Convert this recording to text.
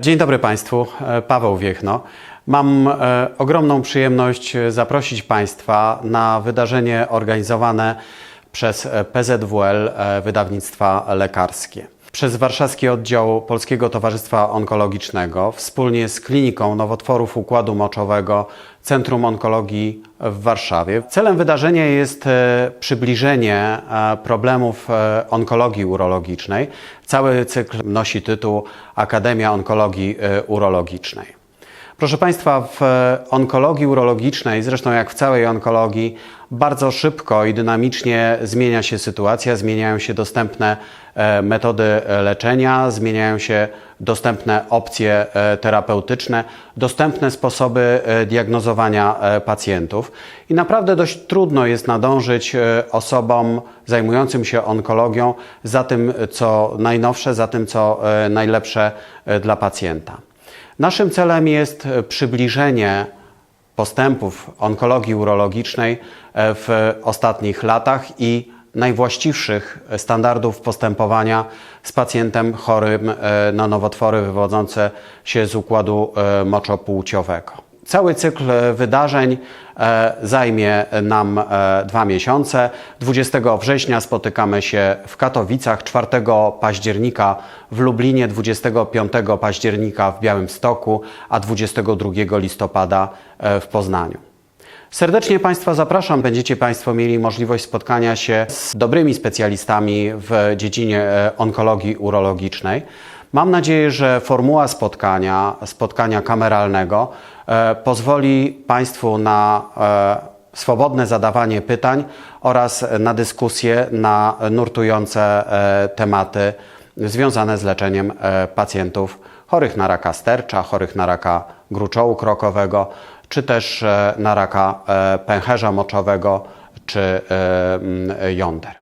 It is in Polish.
Dzień dobry Państwu, E, Paweł Wiechno. Mam e, ogromną przyjemność e, zaprosić Państwa na wydarzenie organizowane przez PZWL Wydawnictwa Lekarskie. Przez Warszawski Oddział Polskiego Towarzystwa Onkologicznego wspólnie z Kliniką Nowotworów Układu Moczowego Centrum Onkologii w Warszawie. Celem wydarzenia jest e, przybliżenie e, problemów e, onkologii urologicznej. Cały cykl nosi tytuł Akademia Onkologii Urologicznej. Proszę Państwa, w onkologii urologicznej, zresztą jak w całej onkologii, bardzo szybko i dynamicznie zmienia się sytuacja, zmieniają się dostępne e, metody e, leczenia, zmieniają się dostępne opcje e, terapeutyczne, dostępne sposoby diagnozowania pacjentów. I naprawdę dość trudno jest nadążyć osobom zajmującym się onkologią za tym, co najnowsze, za tym, co najlepsze dla pacjenta. Naszym celem jest e, przybliżenie postępów onkologii urologicznej e, w ostatnich latach i najwłaściwszych standardów postępowania z pacjentem chorym e, na nowotwory wywodzące się z układu moczopłciowego. Cały cykl wydarzeń e, zajmie nam e, dwa miesiące. 20 września spotykamy się w Katowicach, 4 października w Lublinie, 25 października w Białymstoku, a 22 listopada e, w Poznaniu. Serdecznie Państwa zapraszam. Będziecie Państwo mieli możliwość spotkania się z dobrymi specjalistami w dziedzinie onkologii urologicznej. Mam nadzieję, że formuła spotkania, spotkania kameralnego, pozwoli Państwu na e, swobodne zadawanie pytań oraz na dyskusję na nurtujące e, tematy związane z leczeniem e, pacjentów chorych na raka stercza, chorych na raka gruczołu krokowego, czy też e, na raka e, pęcherza moczowego, czy e, jąder.